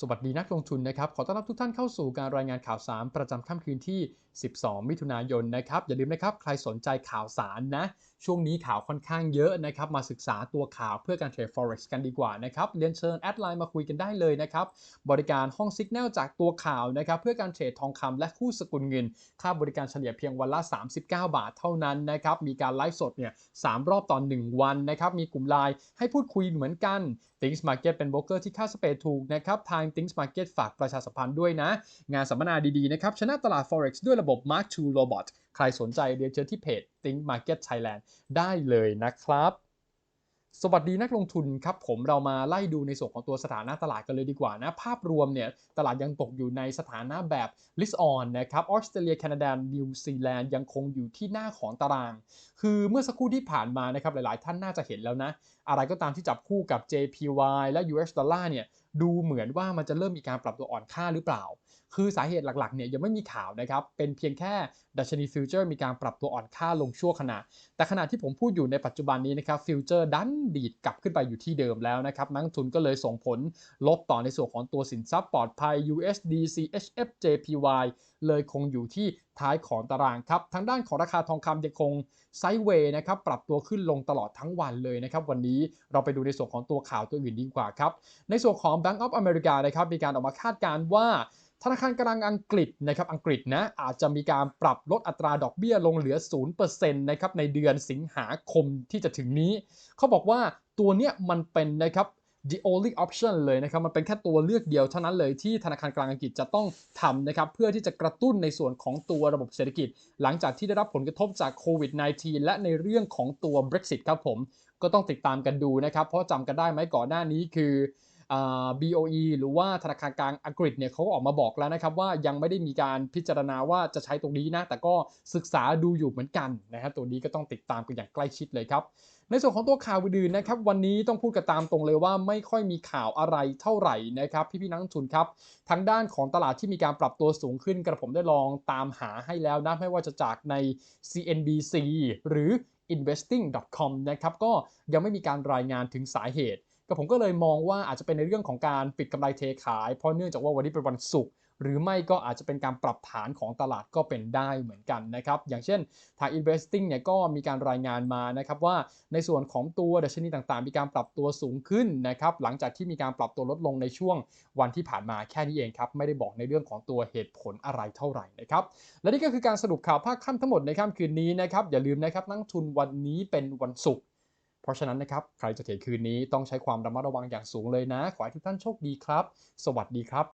สวัสดีนักลงทุนนะครับ ขอต้อนรับทุกท่านเข้าสู่การรายงานข่าวสารประจำค่ำคืนที่ 12 มิถุนายนนะครับ อย่าลืมนะครับ ใครสนใจข่าวสารนะ ช่วงนี้ข่าวค่อนข้างเยอะนะครับ มาศึกษาตัวข่าวเพื่อการเทรด forex กันดีกว่านะครับ เรียนเชิญแอดไลน์มาคุยกันได้เลยนะครับ บริการห้องสัญญาณจากตัวข่าวนะครับ เพื่อการเทรดทองคำและคู่สกุลเงิน ค่าบริการเฉลี่ยเพียงวันละ 39 บาทเท่านั้นนะครับ มีการไลฟ์สดเนี่ยสรอบต่อ1วันนะครับ มีกลุ่มไลน์ให้พูดคุยเหมือนกัน Things Market เป็นโบรกเกอร์ที่ค่าสเปรดถูกนะครับทาง Things Market ฝากประชาสัมพันธ์ด้วยนะ งานสัมมนาดีๆนะครับ ชนะตลาด Forex ด้วยระบบ Mark II Robot ใครสนใจเรียนเชิญที่เพจ Think Market Thailand ได้เลยนะครับสวัสดีนักลงทุนครับผมเรามาไล่ดูในส่วนของตัวสถานะตลาดกันเลยดีกว่านะ ภาพรวมเนี่ยตลาดยังตกอยู่ในสถานะแบบ list on นะครับออสเตรเลียแคนาดานิวซีแลนด์ยังคงอยู่ที่หน้าของตาราง คือเมื่อสักครู่ที่ผ่านมานะครับหลายๆ ท่านน่าจะเห็นแล้วนะ อะไรก็ตามที่จับคู่กับ JPY และ US ดอลลาร์เนี่ย ดูเหมือนว่ามันจะเริ่มมีการปรับตัวอ่อนค่าหรือเปล่า คือสาเหตุหลักๆเนี่ยยังไม่มีข่าวนะครับ เป็นเพียงแค่ดัชนีฟิวเจอร์มีการปรับตัวอ่อนค่าลงชั่วขณะ แต่ขณะที่ผมพูดอยู่ในปัจจุบันนี้นะครับฟิวเจอร์ดันดีดกลับขึ้นไปอยู่ที่เดิมแล้วนะครับ นักทุนก็เลยส่งผลลบต่อในส่วนของตัวสินทรัพย์ปลอดภัย USD CHF JPY เลยคงอยู่ที่ท้ายของตารางครับทางด้านของราคาทองคำยังคงไซด์เวย์นะครับปรับตัวขึ้นลงตลอดทั้งวันเลยนะครับวันนี้เราไปดูในส่วนของตัวข่าวตัวอื่นดีกว่าครับในส่วนของ Bank of America นะครับมีการออกมาคาดการณ์ว่าธนาคารกลางอังกฤษนะครับอังกฤษนะอาจจะมีการปรับลดอัตราดอกเบี้ยลงเหลือ 0%นะครับในเดือนสิงหาคมที่จะถึงนี้ เขาบอกว่าตัวเนี้ยมันเป็นนะครับ the only option เลยนะครับ มันเป็นแค่ตัวเลือกเดียวเท่านั้นเลยที่ธนาคารกลางอังกฤษจะต้องทำนะครับ เพื่อที่จะกระตุ้นในส่วนของตัวระบบเศรษฐกิจ หลังจากที่ได้รับผลกระทบจากโควิด -19 และในเรื่องของตัว Brexit ครับผม ก็ต้องติดตามกันดูนะครับ เพราะจำกันได้ไหมก่อนหน้านี้คือ BOE หรือว่าธนาคารกลางอังกฤษเนี่ยเขาก็ออกมาบอกแล้วนะครับว่ายังไม่ได้มีการพิจารณาว่าจะใช้ตรงนี้นะ แต่ก็ศึกษาดูอยู่เหมือนกันนะครับตัวนี้ก็ต้องติดตามกันอย่างใกล้ชิดเลยครับ ในส่วนของตัวข่าวอื่นๆนะครับวันนี้ต้องพูดกันตามตรงเลยว่าไม่ค่อยมีข่าวอะไรเท่าไหร่นะครับพี่ๆนักทุนครับทางด้านของตลาดที่มีการปรับตัวสูงขึ้นกระผมได้ลองตามหาให้แล้วนะไม่ว่าจะจากใน CNBC หรือ investing.com นะครับก็ยังไม่มีการรายงานถึงสาเหตุก็ผมก็เลยมองว่าอาจจะเป็นในเรื่องของการปิดกำไรเทขาย เพราะเนื่องจากว่าวันนี้เป็นวันศุกร์ หรือไม่ก็อาจจะเป็นการปรับฐานของตลาดก็เป็นได้เหมือนกันนะครับ อย่างเช่นทาง investing เนี่ยก็มีการรายงานมานะครับว่าในส่วนของตัวดัชนีต่างๆ มีการปรับตัวสูงขึ้นนะครับหลังจากที่มีการปรับตัวลดลงในช่วงวันที่ผ่านมาแค่นี้เองครับ ไม่ได้บอกในเรื่องของตัวเหตุผลอะไรเท่าไหร่นะครับและนี่ก็คือการสรุปข่าวภาคค่ำทั้งหมดในค่ำคืนนี้นะครับอย่าลืมนะครับนักทุนวันนี้เป็นวันศุกร์เพราะฉะนั้นนะครับ ใครจะเทรดคืนนี้ต้องใช้ความระมัดระวังอย่างสูงเลยนะ ขอให้ทุกท่านโชคดีครับ สวัสดีครับ